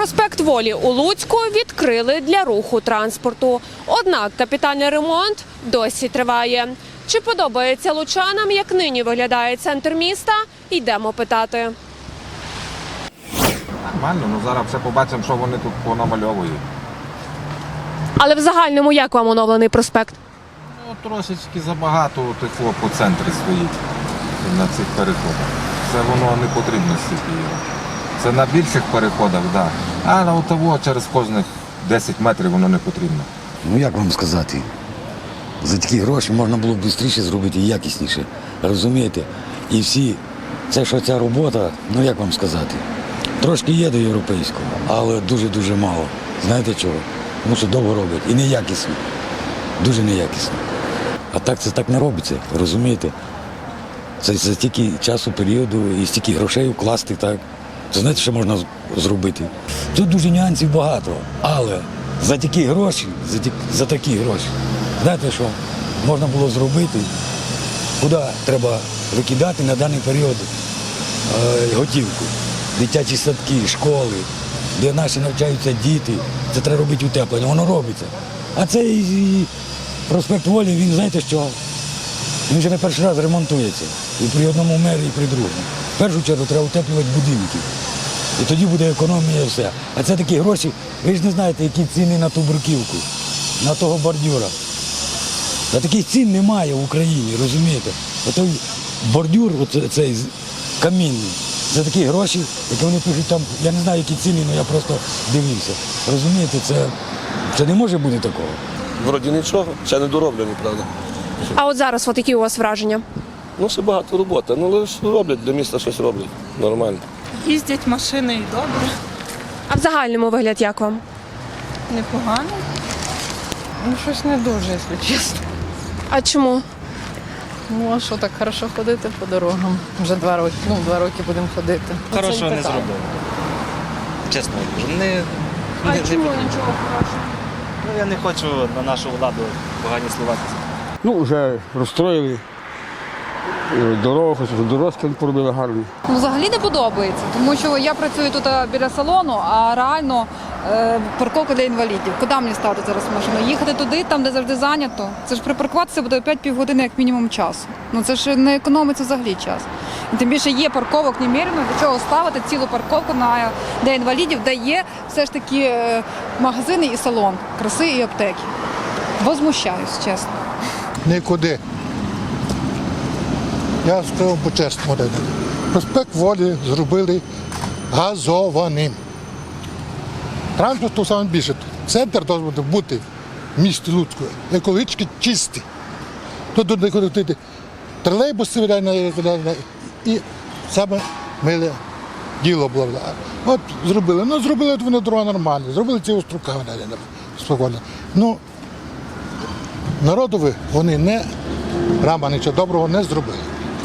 Проспект Волі у Луцьку відкрили для руху транспорту. Однак капітальний ремонт досі триває. Чи подобається лучанам, як нині виглядає центр міста? Йдемо питати. Нормально, ну зараз все побачимо, що вони тут понамальовують. Але в загальному як вам оновлений проспект? Ну, трошечки забагато тихо по центрі стоїть на цих переходах. Це воно не потрібно стільки. Це на більших переходах, так. Да. А на того через кожних 10 метрів воно не потрібно. Ну як вам сказати? За такі гроші можна було б швидше зробити і якісніше. Розумієте? І всі, це що ця робота, ну як вам сказати? Трошки є до європейського, але дуже-дуже мало. Знаєте чого? Тому що довго роблять і неякісно. Дуже неякісно. А так це так не робиться, розумієте? Це за стільки часу, періоду і стільки грошей укласти, так. То знаєте, що можна зробити? Тут дуже нюансів багато, але за такі гроші, за, ті- за такі гроші, знаєте що, можна було зробити, куди треба викидати на даний період е, готівку. Дитячі садки, школи, де наші навчаються діти, це треба робити утеплення, воно робиться. А цей проспект Волі, він знаєте що? Він вже не перший раз ремонтується. І при одному мері, і при другому. В першу чергу треба утеплювати будинки. І тоді буде економія і все. А це такі гроші, ви ж не знаєте, які ціни на ту бруківку, на того бордюра. Та таких цін немає в Україні, розумієте? Отой бордюр, цей камінний, це такі гроші, які вони пишуть там, я не знаю, які ціни, але я просто дивився. Розумієте, це, це не може бути такого. Вроді нічого, ще не дороблені, правда. А от зараз, от які у вас враження? Ну, ще багато роботи. Ну, але ж роблять для міста щось роблять. Нормально. Їздять машини і добре, А в загальному вигляд як вам? непогано. Ну, щось не дуже, якщо чесно. А чому? Ну, а що так хорошо ходити по дорогам? Вже два роки. Ну, два роки будемо ходити. Хорошого не зробили. Чесно. Не, А не, чому не, нічого хорошого? ну, я не хочу на нашу владу погані слова казати. Ну, вже розстроїли е, дорогу, дорожки поробили гарні. Ну, взагалі не подобається, тому що я працюю тут біля салону, а реально е, парковка для інвалідів. Куди мені ставити зараз машину? Їхати туди, там, де завжди зайнято. Це ж припаркуватися буде 5 півгодини як мінімум часу. Ну це ж не економиться взагалі час. Тим більше є парковок немірено, для чого ставити цілу парковку на для інвалідів, де є все ж таки е, магазини і салон, краси і аптеки. Возмущаюсь, чесно. Нікуди. Я скажу по-чесному. Проспект Волі зробили газованим. Транспорту саме більше. Центр має бути в місті Луцьку, екологічно чистий. Тут туди ходити тролейбуси і саме миле діло було. От зробили. Ну, зробили вони дорога нормально, зробили ці реально, спокійно. Ну, народові вони не рама нічого доброго не зробили.